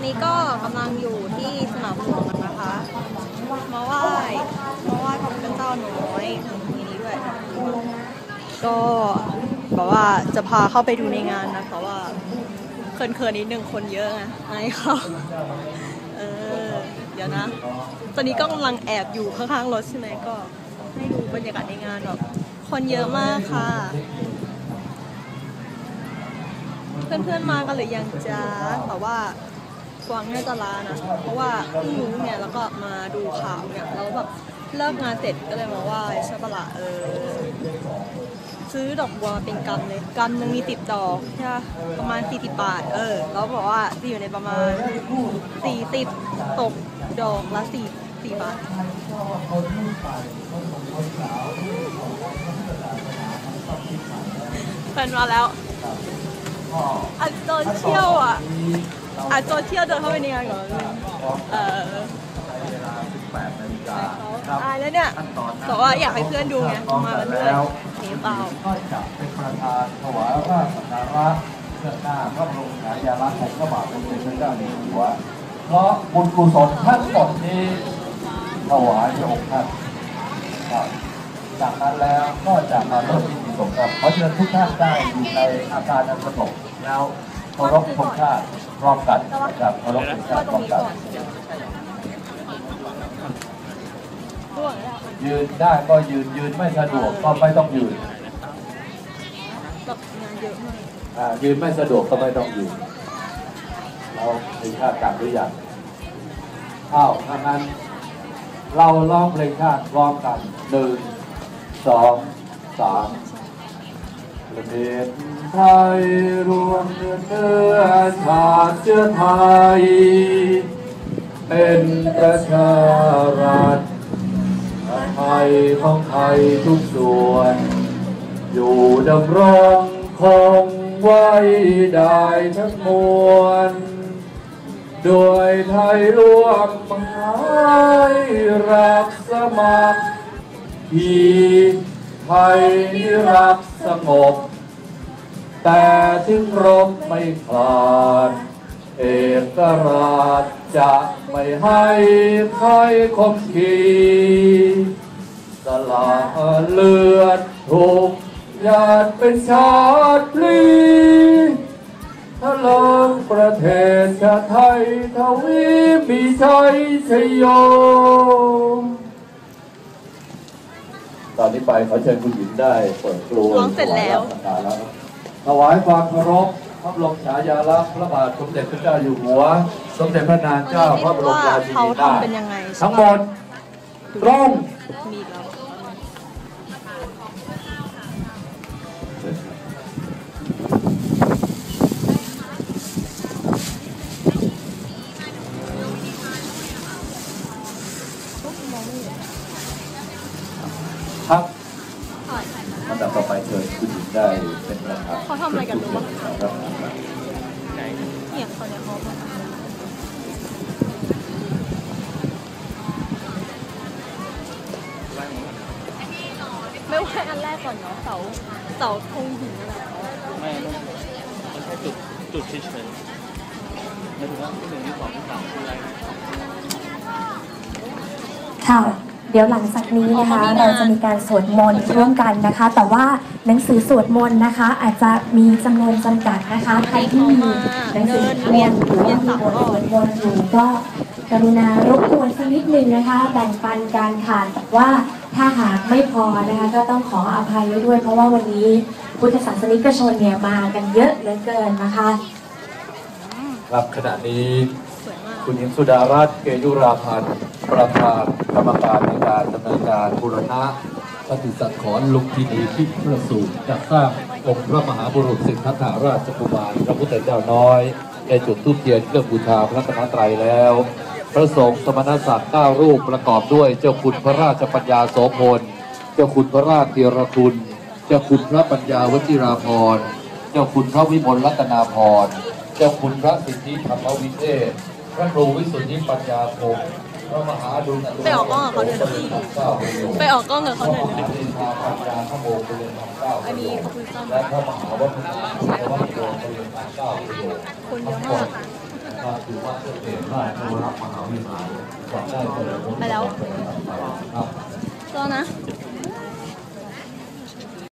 อนนี้ก็กำลังอยู่ที่สนามหลวงนะคะมาไหว้มาไหว้พระพุทธเจ้าน้อยมีนี้ด้วย ก็แบบว่าจะพาเข้าไปดูในงานนะเพราะว่าเคินๆนิดนึงคนเยอะไงไอ้เขาเออเดี๋ยวนะ ตอนนี้ก็กำลังแอบอยู่ข้างๆรถใช่ไหมก็ให้ดูบรรยากาศในงานแบบคนเยอะมากค่ะ เพื่อนๆมากันหรือยังจ๊ะแต่ว่า กวางน่าจะลานะ เพราะว่าเพิ่งรู้เนี่ยแล้วก็มาดูข่าวเนี่ยแล้วแบบเลิกงานเสร็จก็เลยมาไหว้ใช่ปะละเออ ซื้อดอกบัวเป็นกำเลยกำหนึงมีติดดอกใช่ประมาณ40บบาท เออแล้วบอกว่าจะอยู่ในประมาณ40ตกดอกละ4 4บาทแฟนมาแล้วอัดโซเชียลอะ อัดโซเชียลเดินเข้าไปในงานก่อนเออเวลา18นาฬิกาเขาอายแล้วเนี่ยบอกว่าอยากให้เพื่อนดูไงมากันด้วยหนีเปล่าก็จะเป็นประธานถวายราชสักการะเพื่อหน้าพระบรมฉายาลักษณ์ของพระบาทสมเด็จพระเจ้าอยู่หัวเพราะบุญกุศลทั้งหมดนี้ถวายพระองค์ท่านครับจากนั้นแล้วก็จะมาเริ่มพิธีสงฆ์ครับเพราะฉะนั้นทุกท่านได้อยู่ในอาการอันสงบแล้ว เคารพธงชาติพร้อมกันนะครับเคารพธงชาว่าติพร้องมกันยืนได้ก็ยืนยืนไม่สะดวกก็ไม่ต้องยืนยืนไม่สะดวกก็ไม่ต้องยืนเราถึงชาติกันหรือยังอ้าวถ้างั้นเราร้องเพลงชาติร้องกันหนึ่งสองสาม ประเทศไทยรวมเนื้อชาติเชื้อไทย เป็นประชารัฐไทยของไทยทุกส่วน อยู่ดำรงคงไว้ได้ทั้งมวลโดยไทยร่วมหายรักสมัครที ไทยนิรักสงบ แต่ถึงรบไม่คลาด เอกราชจะไม่ให้ใครคมขีสละเลือดถูกหยาดเป็นชาติพลีทะลงประเทศชาติไทยทวีมีชัยชยโย ตอนนี้ไปขอเชิญคุณหญิงได้เปิดกลวยร้องเสร็จแล้ว ถวายราชการแล้วถวายความเคารพพระบรมฉายาลักษณ์พระบาทสมเด็จพระเจ้าอยู่หัว สมเด็จพระนางเจ้าพระบรมราชินีเขานาถทำเป็นยังไงใช่ปะทั้งหมดตรง มีแล้ว ครับลำดับต่อไปเชิญคุณหญิงได้เป็นประธานเขาทำอะไรกันรู้ปะครับเนี่ยเขาเนี่ยเขามาไม่ไหวอันแรกก่อนเนาะเสาเสาธงหินอะไรเขาไม่ไม่มันแค่จุดจุดเฉยๆไม่ถึงว่าที่หนึ่งที่สองที่สามคืออะไรนะค่ะ เดี๋ยวหลังจากนี้นะคะเราจะมีการสวดมนต์ร่วมกันนะคะ แต่ว่าหนังสือสวดมนต์นะคะ อาจจะมีจำนวนจำกัดนะคะใครที่มีหนังสือสวดมนต์หรือว่ามีบทสวดมนต์อยู่ก็กรุณารบกวนสักนิดนึงนะคะแบ่งปันการค่ะแต่ว่าถ้าหากไม่พอนะคะก็ต้องขออภัยไว้ด้วย เพราะว่าวันนี้พุทธศาสนิกชนเนี่ยมากันเยอะเหลือเกินนะคะครับขณะนี้สวยมาก คุณหญิงสุดารัตน์เกยุราพันธ์ประธานกรรมการในการดำเนินการบูรณะปฏิสังขรณ์ลุมพินีที่เพื่อสูตรจัดสร้างองค์พระมหาบุรุษสิทธัตถาราชกุมารพระพุทธเจ้าน้อยในจุดทูปเทียนเครื่องบูชาพระรัตนตรัยแล้ว พระสงฆ์สมณศักดิ์เก้ารูปประกอบด้วยเจ้าคุณพระราชปัญญาโสพล เจ้าคุณพระราชเทียรคุณ เจ้าคุณพระปัญญาวชิราพรณ์ เจ้าคุณพระวิมลรัตนาพรณ์ เจ้าคุณพระสิทธิธรรมวิเทศ พระครูวิสุทธิปัญญาภงศ์พระมหาดุลไปออกกล้องกับเขาด้วยนะพี่ ไปออกกล้องกับเขาหน่อยพระมนะหาเทพาปัญญาพระโมกุลเรนทองเก้าอันนี้เขาคุยซ้ำและพระมหาวัฒนาพระวัฒโกกุลเรนทองเก้าประโยชน์คนเยอะมากนก็ถือว่าเสด็จได้เข้ารับมหาวิหารก็ได้เจริญไปแล้วครับรอนะค